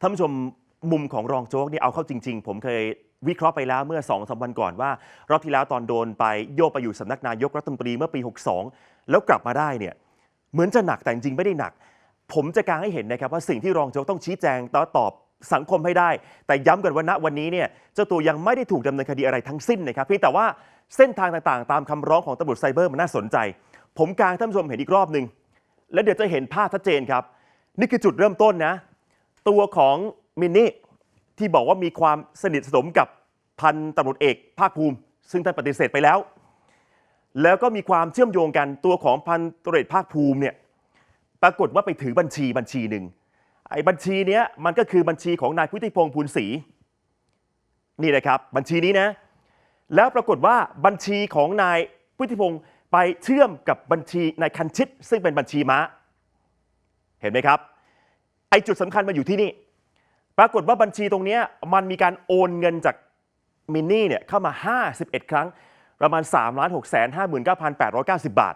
ท่านผู้ชมมุมของรองโจ๊กเนี่ยเอาเข้าจริง ๆ ผมเคยวิเคราะห์ไปแล้วเมื่อ2อสวันก่อนว่ารอบที่แล้วตอนโดนไปโยกไปอยู่สำนักนายกรัฐมนตรีเมื่อปี 62 แล้วกลับมาได้เนี่ยเหมือนจะหนักแต่จริงไม่ได้หนัก ผมจะกางให้เห็นนะครับว่าสิ่งที่รองโจ๊กต้องชี้แจงต่อตอบสังคมให้ได้ แต่ย้ำกันว่าณวันนี้เนี่ยเจ้าตัวยังไม่ได้ถูกดำเนินคดีอะไรทั้งสิ้นนะครับเพียงแต่ว่าเส้นทางต่างๆ ตามคำร้องของตำรวจไซเบอร์มันน่าสนใจ ผมกางท่านผู้ชมเห็นอีกรอบหนึ่งแล้วเดี๋ยวจะเห็นภาพชัดเจนครับ นี่คือจุดเริ่มต้นนะ ตัวของมินนี่ที่บอกว่ามีความสนิทสนมกับพันตำรวจเอกภาคภูมิ ซึ่งท่านปฏิเสธไปแล้ว แล้วก็มีความเชื่อมโยงกันตัวของพันตำรวจเอกภาคภูมิเนี่ยปรากฏว่าไปถือบัญชีบัญชีหนึ่งไอ้บัญชีเนี้ยมันก็คือบัญชีของนายพุทธิพงศ์ภูลศรีนี่นะครับบัญชีนี้นะแล้วปรากฏว่าบัญชีของนายพุทธิพงศ์ไปเชื่อมกับบัญชีนายคันชิต ซึ่งเป็นบัญชีม้า เห็นไหมครับ อจุดสำคัญมาอยู่ที่นี่ ปรากฏว่าบัญชีตรงนี้มันมีการโอนเงินจากมินนี่เนี่ยเข้ามา 51 ครั้ง ประมาณ3ล้าน6แสน59,890บาท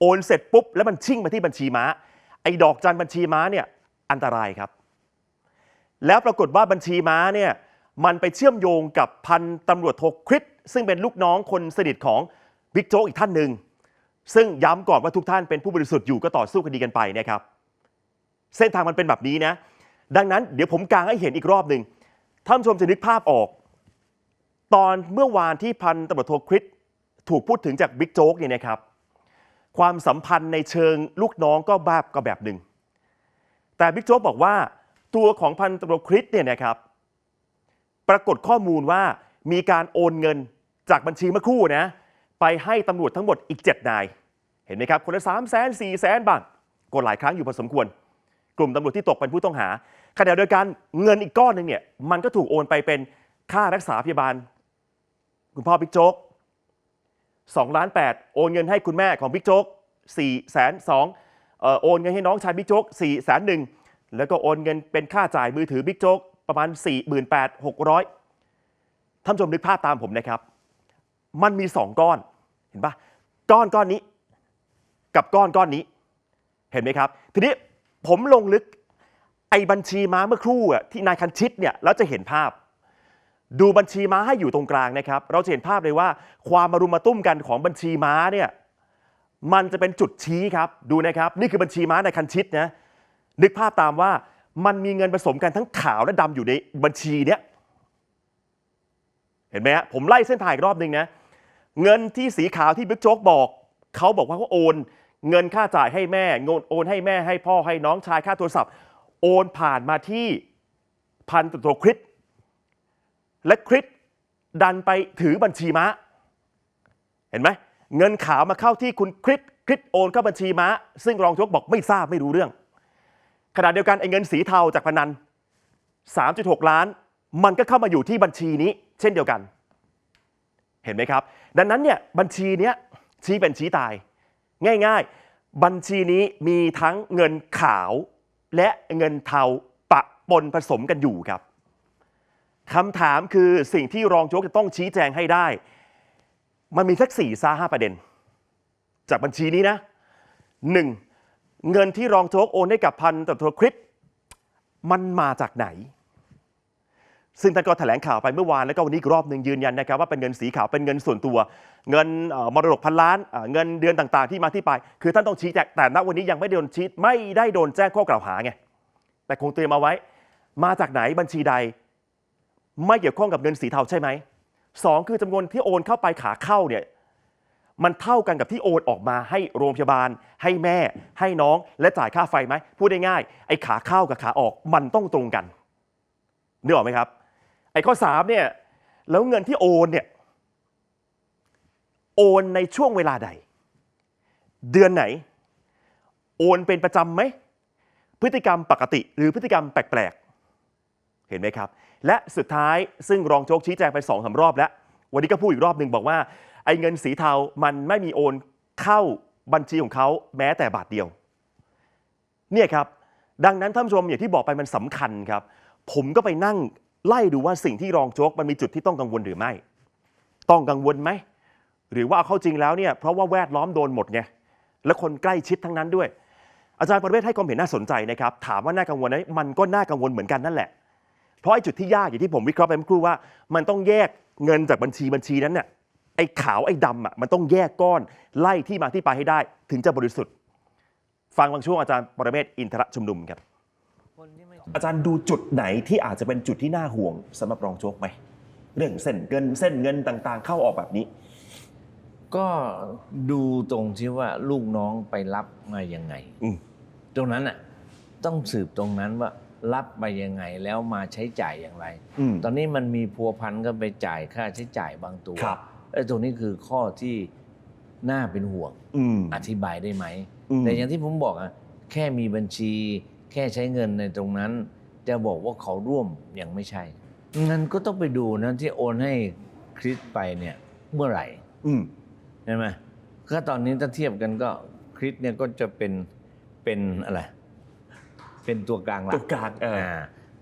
โอนเสร็จปุ๊บ แล้วมันชิ่งมาที่บัญชีม้า ไอ้ดอกจันบัญชีม้าเนี่ยอันตรายครับ แล้วปรากฏว่าบัญชีม้าเนี่ยมันไปเชื่อมโยงกับพันตำรวจโทคริสซึ่งเป็นลูกน้องคนสนิทของบิ๊กโจ๊กอีกท่านหนึ่งซึ่งย้ำก่อนว่าทุกท่านเป็นผู้บริสุทธิ์อยู่ก็ต่อสู้คดีกันไปนะครับ เส้นทางมันเป็นแบบนี้นะ ดังนั้นเดี๋ยวผมกางให้เห็นอีกรอบหนึ่งท่านผู้ชมจะนึกภาพออก ตอนเมื่อวานที่พันตำรวจโทคริสถูกพูดถึงจากบิ๊กโจ๊กเนี่ยนะครับ ความสัมพันธ์ในเชิงลูกน้องก็แบบก็แบบหนึ่ง แต่บิ๊กโจ๊กบอกว่าตัวของพันตำรวจคริสเนี่ยนะครับ ปรากฏข้อมูลว่ามีการโอนเงินจากบัญชีเมื่อคู่นะไปให้ตำรวจทั้งหมดอีก 7 นาย เห็นไหมครับ คนละ3 0 0แสน4แสนบ้างก็หลายครั้งอยู่พอสมควร ลุ่มตำรวจที่ตกเป็นผู้ต้องหาขณะเดียวกันเงินอีกก้อนหนึ่งเนี่ยมันก็ถูกโอนไปเป็นค่ารักษาพยาบาล คุณพ่อบิ๊กโจ๊ก2ล้าน8โอนเงินให้คุณแม่ของบิ๊กโจ๊ก4แสน2โอนเงินให้น้องชายบิ๊กโจ๊ก4แสนหนึ่งแล้วก็โอนเงินเป็นค่าจ่ายมือถือบิ๊กโจ๊กประมาณ 48,600ท่านชมนึกภาพตามผมนะครับ มันมี 2 ก้อนเห็นปะก้อนก้อนนี้ กับก้อนก้อนนี้ เห็นไหมครับ ทีนี้ ผมลงลึกไอ้บัญชีม้าเมื่อครู่อะที่นายคันชิตเนี่ยเราจะเห็นภาพ ดูบัญชีม้าให้อยู่ตรงกลางนะครับ เราจะเห็นภาพเลยว่าความมารุมมาตุ้มกันของบัญชีม้าเนี่ยมันจะเป็นจุดชี้ครับดูนะครับ นี่คือบัญชีม้านายคันชิตนะนึกภาพตามว่ามันมีเงินผสมกันทั้งขาวและดำอยู่ในบัญชีเนี้ยเห็นไหมฮะผมไล่เส้นทางอีกรอบหนึ่งนะเงินที่สีขาวที่บิ๊กโจ๊กบอกเขาบอกว่าเขาโอน เงินค่าจ่ายให้แม่เงินโอนให้แม่ให้พ่อให้น้องชายค่าโทรศัพท์ โอนผ่านมาที่พันตำรวคริสและคริสดันไปถือบัญชีม้า เห็นไหมเงินขาวมาเข้าที่คุณคริสคริสโอนเข้าบัญชีม้า ซึ่งรองโจ๊กบอกไม่ทราบไม่รู้เรื่อง ขณะเดียวกันไอ้เงินสีเทาจากพนัน 3.6 ล้าน มันก็เข้ามาอยู่ที่บัญชีนี้ เช่นเดียวกัน เห็นไหมครับ ดังนั้นเนี่ยบัญชีเนี้ยชี้เป็นชี้ตาย ง่ายๆ บัญชีนี้มีทั้งเงินขาวและเงินเทาปะปนผสมกันอยู่ครับคำถามคือสิ่งที่รองโจ๊กจะต้องชี้แจงให้ได้ มันมีสักสี่ซาห้าประเด็น จากบัญชีนี้นะหนึ่งเงินที่รองโจ๊กโอนให้กับพันตำรวจโทคริสมันมาจากไหน ซึ่งท่านก็แถลงข่าวไปเมื่อวานแล้วก็วันนี้อีกรอบหนึ่งยืนยันนะครับว่าเป็นเงินสีขาวเป็นเงินส่วนตัว เงินเอ่อมรดกพันล้านเอ่อเงินเดือนต่างๆ ที่มาที่ไป คือท่านต้องชี้แจงแต่ณวันนี้ยังไม่โดนชี้ไม่ได้โดนแจ้งข้อกล่าวหาไงแต่คงเตรียมมาไว้ มาจากไหนบัญชีใด ไม่เกี่ยวข้องกับเงินสีเทาใช่ไหมสองคือจำนวนที่โอนเข้าไปขาเข้าเนี่ยมันเท่ากันกับที่โอนออกมาให้โรงพยาบาล ให้แม่ ให้น้องและจ่ายค่าไฟไหมพูดง่ายๆไอ้ขาเข้ากับขาออกมันต้องตรงกันนึกออกไหมครับ ไอ้ข้อสามเนี่ยแล้วเงินที่โอนเนี่ยโอนในช่วงเวลาใด เดือนไหน โอนเป็นประจำไหม พฤติกรรมปกติหรือพฤติกรรมแปลกๆ เห็นไหมครับ และสุดท้ายซึ่งรองโจ๊กชี้แจงไปสองสารอบแล้ว วันนี้ก็พูดอีกรอบหนึ่งบอกว่า ไอ้เงินสีเทามันไม่มีโอนเข้าบัญชีของเขาแม้แต่บาทเดียว เนี่ยครับ ดังนั้นท่านผู้ชมอย่างที่บอกไปมันสำคัญครับ ผมก็ไปนั่ง ไล่ดูว่าสิ่งที่รองโจ๊กมันมีจุดที่ต้องกังวลหรือไม่ ต้องกังวลไหม หรือว่าเอาเข้าจริงแล้วเนี่ยเพราะว่าแวดล้อมโดนหมดไงและคนใกล้ชิดทั้งนั้นด้วย อาจารย์ประเวศให้ความเห็นน่าสนใจนะครับถามว่าน่ากังวลไหมมันก็น่ากังวลเหมือนกันนั่นแหละเพราะไอ้จุดที่ยากอย่างที่ผมวิเคราะห์ไปเมื่อครู่ว่า มันต้องแยกเงินจากบัญชีบัญชีนั้นเนี่ยไอ้ขาวไอ้ดำอะมันต้องแยกก้อนไล่ที่มาที่ไปให้ได้ ถึงจะบริสุทธิ์ ฟังบางช่วงอาจารย์ปรเมศอินทรชุมนุมครับ อาจารย์ดูจุดไหนที่อาจจะเป็นจุดที่น่าห่วงสำหรับรองโจ๊กไหมเรื่องเส้นเงินเส้นเงินต่างๆ เข้าออกแบบนี้ ก็ดูตรงที่ว่าลูกน้องไปรับมายังไงอืม ตรงนั้นอะต้องสืบตรงนั้นว่ารับไปยังไงแล้วมาใช้จ่ายอย่างไร อืม ตอนนี้มันมีพัวพันก็ไปจ่ายค่าใช้จ่ายบางตัวครับ ไอ้ตรงนี้คือข้อที่น่าเป็นห่วงอืม อธิบายได้ไหม อืม แต่อย่างที่ผมบอกอะแค่มีบัญชี แค่ใช้เงินในตรงนั้น จะบอกว่าเขาร่วมยังไม่ใช่งั้นก็ต้องไปดูนะที่โอนให้คริสไปเนี่ยเมื่อไหร่ อืมใช่ไหมก็ตอนนี้ถ้าเทียบกันก็คริสเนี่ยก็จะเป็นเป็นอะไร เป็นตัวกลางหลัตัวกลางเอออ่า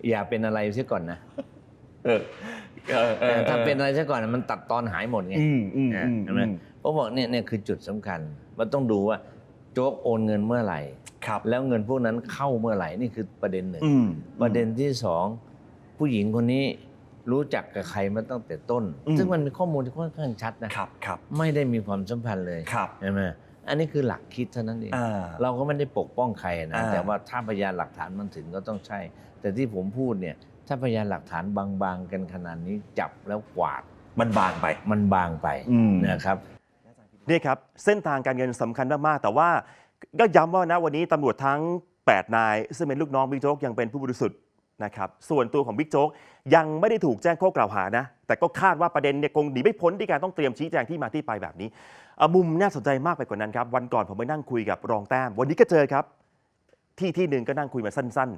อย่าเป็นอะไรเสียก่อนนะเออเออเออถ้าเป็นอะไรเสียก่อนมันตัดตอนหายหมดไงอืมอืมอ่าอืมใช่ไหมผมบอกเนี่ยเนี่ยคือจุดสำคัญมันต้องดูว่าโจ๊กโอนเงินเมื่อไหร่ ครับแล้วเงินพวกนั้นเข้าเมื่อไหร่นี่คือประเด็นหนึ่งอืมประเด็นที่สองผู้หญิงคนนี้รู้จักกับใครมาตั้งแต่ต้นอืมซึ่งมันมีข้อมูลที่ค่อนข้างชัดนะครับครับไม่ได้มีความสัมพันธ์เลยครับใช่ไหมอันนี้คือหลักคิดเท่านั้นเองอ่าเราก็ไม่ได้ปกป้องใครนะอ่าแต่ว่าถ้าพยานหลักฐานมันถึงก็ต้องใช่ แต่ที่ผมพูดเนี่ยถ้าพยานหลักฐานบางๆกันขนาดนี้จับแล้วกวาดมันบางไปมันบางไปอืมนะครับนี่ครับเส้นทางการเงินสำคัญมากๆแต่ว่า ก็ย้ำว่านะวันนี้ตำรวจทั้ง 8 นาย ซึ่งเป็นลูกน้องบิ๊กโจ๊กยังเป็นผู้บริสุทธิ์นะครับส่วนตัวของบิ๊กโจ๊กยังไม่ได้ถูกแจ้งข้อกล่าวหานะ แต่ก็คาดว่าประเด็นเนี่ยคงหนีไม่พ้นที่การต้องเตรียมชี้แจงที่มาที่ไปแบบนี้ มุมน่าสนใจมากไปกว่านั้นครับ วันก่อนผมไปนั่งคุยกับรองแต้ม วันนี้ก็เจอครับ ที่ที่หนึ่งก็นั่งคุยมาสั้น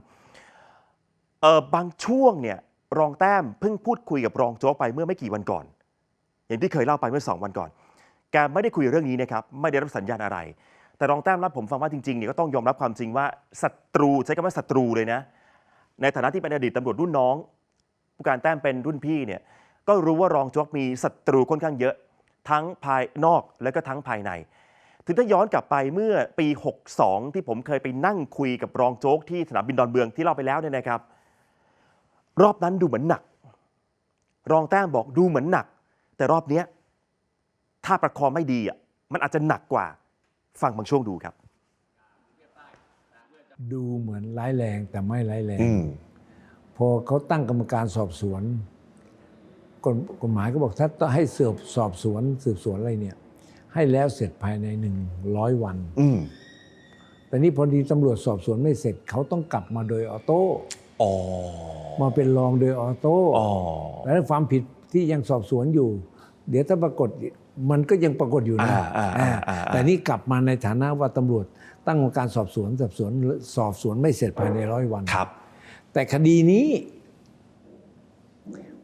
ๆเออบางช่วงเนี่ยรองแต้มเพิ่งพูดคุยกับรองโจ๊กไปเมื่อไม่กี่วันก่อน อย่างที่เคยเล่าไปเมื่อสองวันก่อนแกไม่ได้คุยเรื่องนี้นะครับไม่ได้รับสัญญาณอะไร แต่รองแต้มรับผมฟังว่าจริงๆเนี่ยก็ต้องยอมรับความจริงว่าศัตรูใช้คำว่าศัตรูเลยนะ ในฐานะที่เป็นอดีตตำรวจรุ่นน้อง ผู้การแต้มเป็นรุ่นพี่เนี่ยก็รู้ว่ารองโจ๊กมีศัตรูค่อนข้างเยอะ ทั้งภายนอกและก็ทั้งภายใน ถึงถ้าย้อนกลับไปเมื่อปี 62 ที่ผมเคยไปนั่งคุยกับรองโจ๊กที่สนามบินดอนเมืองที่เล่าไปแล้วเนี่ยนะครับ รอบนั้นดูเหมือนหนัก รองแต้มบอกดูเหมือนหนัก แต่รอบเนี้ยถ้าประคองไม่ดีอะมันอาจจะหนักกว่า ฟังบางช่วงดูครับ ดูเหมือนร้ายแรงแต่ไม่ร้ายแรงพอเขาตั้งกรรมการสอบสวนกฎกฎหมายก็บอกถ้าต้องให้สืบสอบสวนสืบสวนอะไรเนี่ย ให้แล้วเสร็จภายในหนึ่งร้อยวัน อืมแต่นี่พอดีตำรวจสอบสวนไม่เสร็จเขาต้องกลับมาโดยออโต้อ๋อมาเป็นรองโดยออโต้อ๋อ แล้วความผิดที่ยังสอบสวนอยู่ เดี๋ยวถ้าปรากฏมันก็ยังปรากฏอยู่นะอ่าอ่าอ่าอ่าแต่นี่กลับมาในฐานะว่าตำรวจ ตั้งกรรมการสอบสวนสอบสวนสอบสวนไม่เสร็จภายในร้อยวันครับ แต่คดีนี้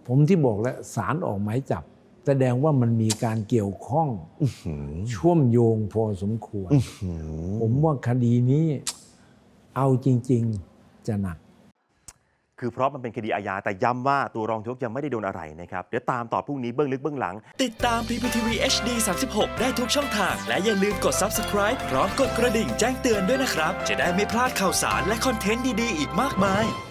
ผมที่บอกแล้วศาลออกหมายจับ แสดงว่ามันมีการเกี่ยวข้องช่วมโยงพอสมควรผมว่าคดีนี้ เอาจริง ๆ จะหนัก คือเพราะมันเป็นคดีอาญาแต่ย้ำว่าตัวรองโจ๊กยังไม่ได้โดนอะไรนะครับ เดี๋ยวตามต่อพรุ่งนี้เบื้องลึกเบื้องหลัง ติดตาม PPTV HD 36 ได้ทุกช่องทาง และอย่าลืมกด Subscribe พร้อมกดกระดิ่งแจ้งเตือนด้วยนะครับ จะได้ไม่พลาดข่าวสารและคอนเทนต์ดี ๆ อีกมากมาย